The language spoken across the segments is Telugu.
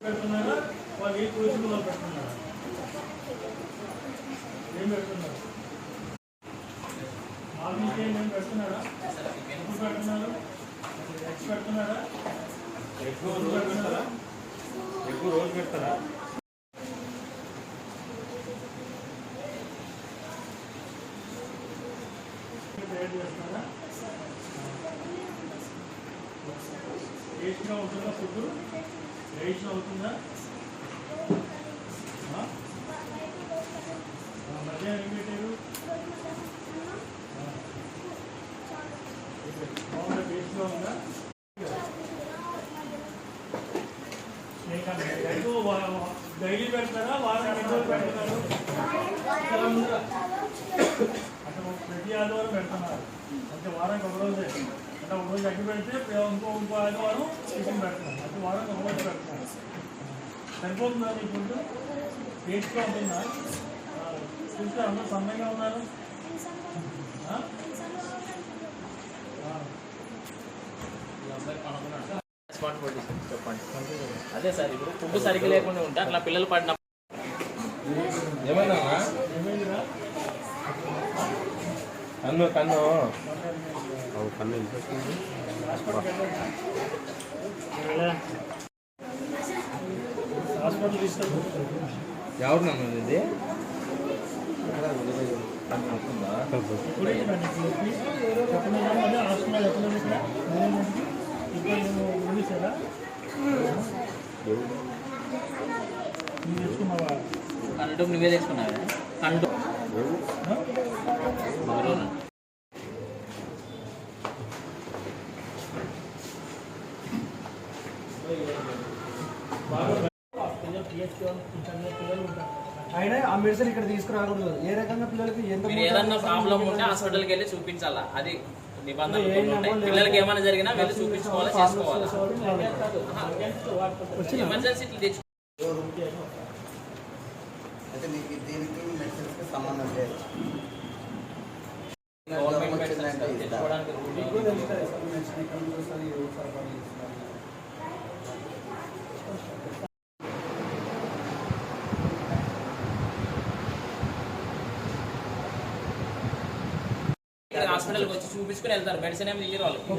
పెడుతున్నారా? వాళ్ళు ఏ కోచింగ్ వాళ్ళు పెడుతున్నారా ఏం పెడుతున్నారు మార్నింగ్ ఏం ఏం పెడుతున్నారా ఎప్పుడు పెడుతున్నారు ఎక్స్ పెడుతున్నారా ఎక్కువ రోజు పెడుతున్నారా ఎక్కువ రోజు పెడతారా తయారు చేస్తున్నారా టేస్ట్గా ఉంటుందా ఫుడ్ టేస్ట్ అవుతుందా? మధ్యాహ్నం ఏం పెట్టారు? బాగుందా? టేస్ట్గా ఉందా? డైలీ పెడతారా? వారం పెడతారు. ప్రతి ఆదివారం పెడుతున్నారు. అంటే వారానికి ఒక రోజే. అంటే ఒక రోజు అగ్గి పెడితే ఇంకో ఇంకో ఆదివారం చికెన్ పెడుతున్నారు. అంటే వారానికి ఒక రోజు పెడుతున్నారు. సరిపోతుందా మీ ఫుడ్? టేస్ట్గా ఉంటుందా? ఆ, చూస్తే అందరూ సన్నగా ఉన్నారు. చెప్పండి అదే సార్ ఇప్పుడు ఫుడ్ సరిగ్గా లేకుండా ఉంటే అట్లా పిల్లలు పడిన ఏమైందా కన్ను కన్ను. హాస్పిటల్ తీసుకెళ్ళి ఎవరు నన్ను ఇది? ఇప్పుడే చెప్పండి చెప్పండి అదే హాస్పిటల్ ఎక్కడ ఇక్కడ ఇప్పుడు నేను చూసారా నువ్వు తెచ్చుకున్నావా కండు నువ్వే తెచ్చుకున్నావా కండు ఆ? ఎవరు? బాగా పిల్లలు పిహెచ్కి వాళ్ళు పిల్లలు ఉంటారు అయినా ఆ మెడిసిన్ ఇక్కడ తీసుకురాకూడదు. ఏ రకంగా పిల్లలకి ఎంత మీరు ఏదన్నా ప్రాబ్లం ఉంటే హాస్పిటల్కి వెళ్ళి చూపించాలా? అది నిబంధనలు కొన్ని ఉంటాయి. పిల్లలకి ఏమైనా జరిగినా వెళ్ళి చూపించుకోవాలి చేసుకోవాలి? ఎమర్జెన్సీ తెచ్చు అయితే మీకు దీనికి మెడిసిన్స్కి సంబంధం లేదు. గవర్నమెంట్ మెడిసిన్స్ తెచ్చుకోవడానికి మీకు తెలుసు కదా సార్ మెడిసిన్ ఎక్కడ నుంచి వస్తుంది ఎవరు సరఫరా చేస్తున్నారు హాస్పిటల్కి వచ్చి చూపించుకుని వెళ్తారు మెడిసిన్ ఏమి తెలియదు ఒక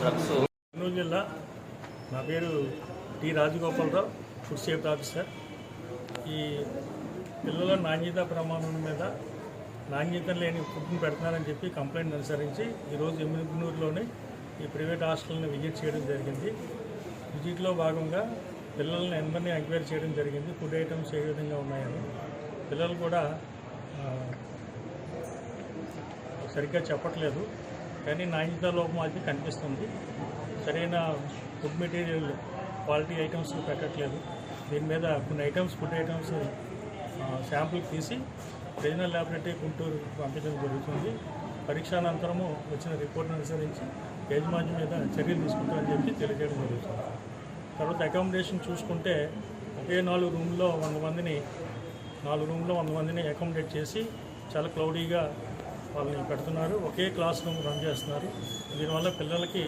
కర్నూలు జిల్లా నా పేరు T Rajagopala Rao food safety officer. ఈ పిల్లల నాణ్యత ప్రమాణం మీద నాణ్యత లేని ఫుడ్ని పెడుతున్నారని చెప్పి కంప్లైంట్ అనుసరించి ఈరోజు ఎమ్మిగనూరులోని ఈ ప్రైవేట్ హాస్టల్ని విజిట్ చేయడం జరిగింది. విజిట్లో భాగంగా పిల్లల్ని ఎందరినీ ఎంక్వైరీ చేయడం జరిగింది. ఫుడ్ ఐటమ్స్ ఏ విధంగా ఉన్నాయని పిల్లలు కూడా సరిగ్గా చెప్పట్లేదు. కానీ నాణ్యత లోపం అది కనిపిస్తుంది. సరైన ఫుడ్ మెటీరియల్ క్వాలిటీ ఐటమ్స్ పెట్టట్లేదు. దీని మీద కొన్ని ఐటమ్స్ ఫుడ్ ఐటమ్స్ శాంపుల్ తీసి రీజనల్ ల్యాబొరేటరీ గుంటూరు పంపించడం జరుగుతుంది. పరీక్షానంతరము వచ్చిన రిపోర్ట్ను అనుసరించి యాజమాన్యం మీద చర్యలు తీసుకుంటామని చెప్పి తెలియజేయడం జరుగుతుంది. తర్వాత అకామిడేషన్ చూసుకుంటే ఒకే నాలుగు రూమ్లో వంద మందిని నాలుగు రూమ్లో వంద మందిని అకామిడేట్ చేసి చాలా క్లౌడీగా వాళ్ళని పెడుతున్నారు. ఒకే క్లాస్ రూమ్ రన్ చేస్తున్నారు. దీనివల్ల పిల్లలకి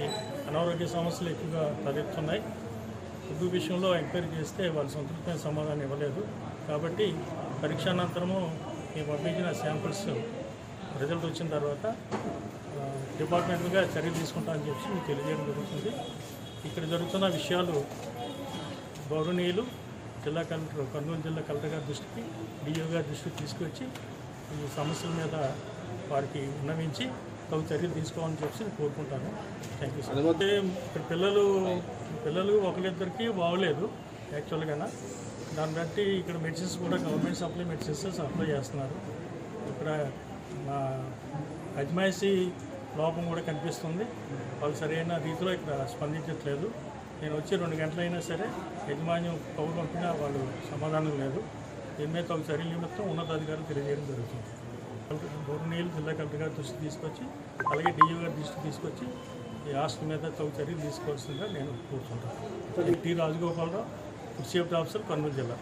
అనారోగ్య సమస్యలు ఎక్కువగా తలెత్తున్నాయి ఫుడ్ విషయంలో ఎంక్వైరీ చేస్తే వాళ్ళు సంతృప్తమైన సమాధానం ఇవ్వలేదు. కాబట్టి పరీక్షానంతరము మేము పంపించిన శాంపిల్స్ రిజల్ట్ వచ్చిన తర్వాత డిపార్ట్మెంట్గా చర్యలు తీసుకుంటామని చెప్పి మీకు తెలియజేయడం జరుగుతుంది. ఇక్కడ జరుగుతున్న విషయాలు గౌరవనీయులు జిల్లా కలెక్టర్ కర్నూలు జిల్లా కలెక్టర్ గారి దృష్టికి డిఓ గారి దృష్టికి తీసుకొచ్చి ఈ సమస్యల మీద వారికి విన్నవించి తగు చర్యలు తీసుకోవాలని చెప్పి కోరుకుంటాను. థ్యాంక్ యూ సార్ అయితే ఇక్కడ పిల్లలు పిల్లలు ఒకరిద్దరికి బాగోలేదు యాక్చువల్గా దాన్ని బట్టి ఇక్కడ మెడిసిన్స్ కూడా గవర్నమెంట్ సప్లై మెడిసిన్స్ సప్లై చేస్తున్నారు. ఇక్కడ మా అజ్మాయిసీ లోపం కూడా కనిపిస్తుంది. వాళ్ళు సరైన రీతిలో ఇక్కడ స్పందించట్లేదు. నేను వచ్చి రెండు గంటలైనా సరే యజమాన్యం కౌలు పంపినా వాళ్ళు సమాధానం లేదు. దీని మీద ఒక చర్యల నిమిత్తం ఉన్నతాధికారులు తెలియజేయడం జరుగుతుంది. కలెక్టర్ గౌరవనీయులు జిల్లా కలెక్టర్ గారి దృష్టి తీసుకొచ్చి అలాగే డిఓ గారి దృష్టి తీసుకొచ్చి ఈ హాస్టల్ మీద తగు చర్యలు తీసుకోవాల్సిందిగా నేను కోరుకుంటాను T Rajagopala Rao food safety officer Kurnool జిల్లా